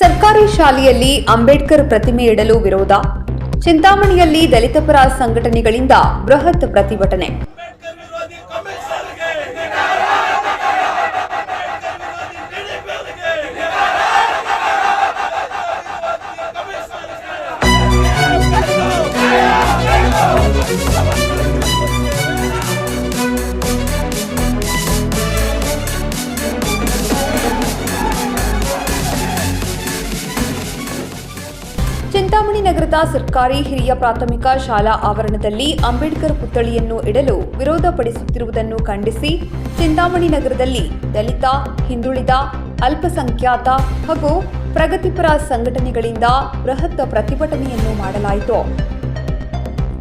ಸರ್ಕಾರಿ ಶಾಲೆಯಲ್ಲಿ ಅಂಬೇಡ್ಕರ್ ಪ್ರತಿಮೆ ಇಡಲು ವಿರೋಧ. ಚಿಂತಾಮಣಿಯಲ್ಲಿ ದಲಿತ ಪರ ಸಂಘಟನೆಗಳಿಂದ ಬೃಹತ್ ಪ್ರತಿಭಟನೆ. ನಗರದ ಸರ್ಕಾರಿ ಹಿರಿಯ ಪ್ರಾಥಮಿಕ ಶಾಲಾ ಆವರಣದಲ್ಲಿ ಅಂಬೇಡ್ಕರ್ ಪುತ್ಥಳಿಯನ್ನು ಇಡಲು ವಿರೋಧ ಪಡಿಸುತ್ತಿರುವುದನ್ನು ಖಂಡಿಸಿ ಚಿಂತಾಮಣಿ ನಗರದಲ್ಲಿ ದಲಿತ, ಹಿಂದುಳಿದ, ಅಲ್ಪಸಂಖ್ಯಾತ ಹಾಗೂ ಪ್ರಗತಿಪರ ಸಂಘಟನೆಗಳಿಂದ ಬೃಹತ್ ಪ್ರತಿಭಟನೆಯನ್ನು ಮಾಡಲಾಯಿತು.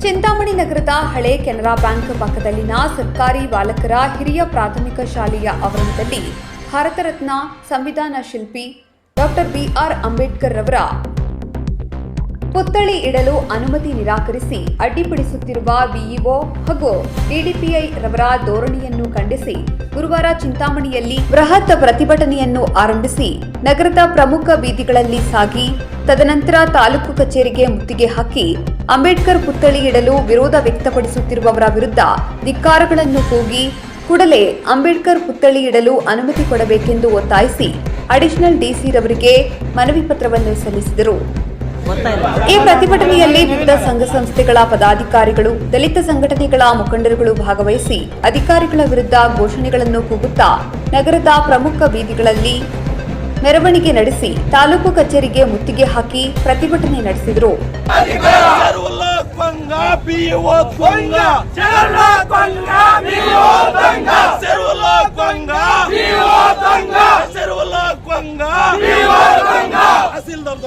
ಚಿಂತಾಮಣಿ ನಗರದ ಹಳೆ ಕೆನರಾ ಬ್ಯಾಂಕ್ ಪಕ್ಕದಲ್ಲಿನ ಸರ್ಕಾರಿ ಬಾಲಕರ ಹಿರಿಯ ಪ್ರಾಥಮಿಕ ಶಾಲೆಯ ಆವರಣದಲ್ಲಿ ಭಾರತ ರತ್ನ ಸಂವಿಧಾನ ಶಿಲ್ಪಿ ಡಾಕ್ಟರ್ ಬಿಆರ್ ಅಂಬೇಡ್ಕರ್ ರವರ ಪುತ್ಥಳಿ ಇಡಲು ಅನುಮತಿ ನಿರಾಕರಿಸಿ ಅಡ್ಡಿಪಡಿಸುತ್ತಿರುವ ಬಿಇಒ ಹಾಗೂ ಡಿಡಿಪಿಐ ರವರ ಧೋರಣೆಯನ್ನು ಖಂಡಿಸಿ ಗುರುವಾರ ಚಿಂತಾಮಣಿಯಲ್ಲಿ ಬೃಹತ್ ಪ್ರತಿಭಟನೆಯನ್ನು ಆರಂಭಿಸಿ ನಗರದ ಪ್ರಮುಖ ಬೀದಿಗಳಲ್ಲಿ ಸಾಗಿ ತದನಂತರ ತಾಲೂಕು ಕಚೇರಿಗೆ ಮುತ್ತಿಗೆ ಹಾಕಿ ಅಂಬೇಡ್ಕರ್ ಪುತ್ಥಳಿ ಇಡಲು ವಿರೋಧ ವ್ಯಕ್ತಪಡಿಸುತ್ತಿರುವವರ ವಿರುದ್ಧ ಧಿಕ್ಕಾರಗಳನ್ನು ಕೂಗಿ ಕೂಡಲೇ ಅಂಬೇಡ್ಕರ್ ಪುತ್ಥಳಿ ಇಡಲು ಅನುಮತಿ ಕೊಡಬೇಕೆಂದು ಒತ್ತಾಯಿಸಿ ಅಡಿಷನಲ್ ಡಿಸಿ ರವರಿಗೆ ಮನವಿ ಪತ್ರವನ್ನು ಸಲ್ಲಿಸಿದರು. ಈ ಪ್ರತಿಭಟನೆಯಲ್ಲಿ ವಿವಿಧ ಸಂಘ ಸಂಸ್ಥೆಗಳ ಪದಾಧಿಕಾರಿಗಳು ದಲಿತ ಸಂಘಟನೆಗಳ ಮುಖಂಡರುಗಳು ಭಾಗವಹಿಸಿ ಅಧಿಕಾರಿಗಳ ವಿರುದ್ಧ ಘೋಷಣೆಗಳನ್ನು ಕೂಗುತ್ತಾ ನಗರದ ಪ್ರಮುಖ ಬೀದಿಗಳಲ್ಲಿ ಮೆರವಣಿಗೆ ನಡೆಸಿ ತಾಲೂಕು ಕಚೇರಿಗೆ ಮುತ್ತಿಗೆ ಹಾಕಿ ಪ್ರತಿಭಟನೆ ನಡೆಸಿದರು.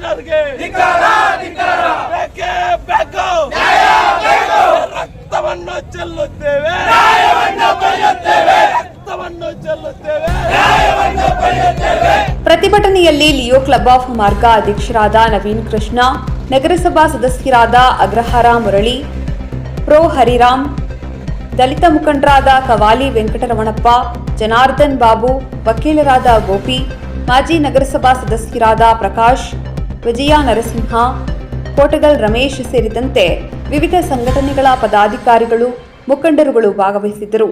ಬೇಕೇ ಬೇಕು. ರಕ್ತವನ್ನು ಚೆಲ್ಲುತ್ತೇವೆ. ರಕ್ತವನ್ನು ಚೆಲ್ಲುತ್ತೇವೆ. ಪ್ರತಿಭಟನೆಯಲ್ಲಿ ಲಿಯೋ ಕ್ಲಬ್ ಆಫ್ ಮಾರ್ಗ ಅಧ್ಯಕ್ಷರಾದ ನವೀನ್ ಕೃಷ್ಣ ನಗರಸಭಾ ಸದಸ್ಯರಾದ ಅಗ್ರಹಾರ ಮುರಳಿ ಪ್ರೊ ಹರಿರಾಮ್ ದಲಿತ ಮುಖಂಡರಾದ ಕವಾಲಿ ವೆಂಕಟರಮಣಪ್ಪ ಜನಾರ್ದನ್ ಬಾಬು ವಕೀಲರಾದ ಗೋಪಿ ಮಾಜಿ ನಗರಸಭಾ ಸದಸ್ಯರಾದ ಪ್ರಕಾಶ್ ವಿಜಯ ನರಸಿಂಹ ಕೋಟಗಲ್ ರಮೇಶ್ ಸೇರಿದಂತೆ ವಿವಿಧ ಸಂಘಟನೆಗಳ ಪದಾಧಿಕಾರಿಗಳು ಮುಖಂಡರುಗಳು ಭಾಗವಹಿಸಿದ್ದರು.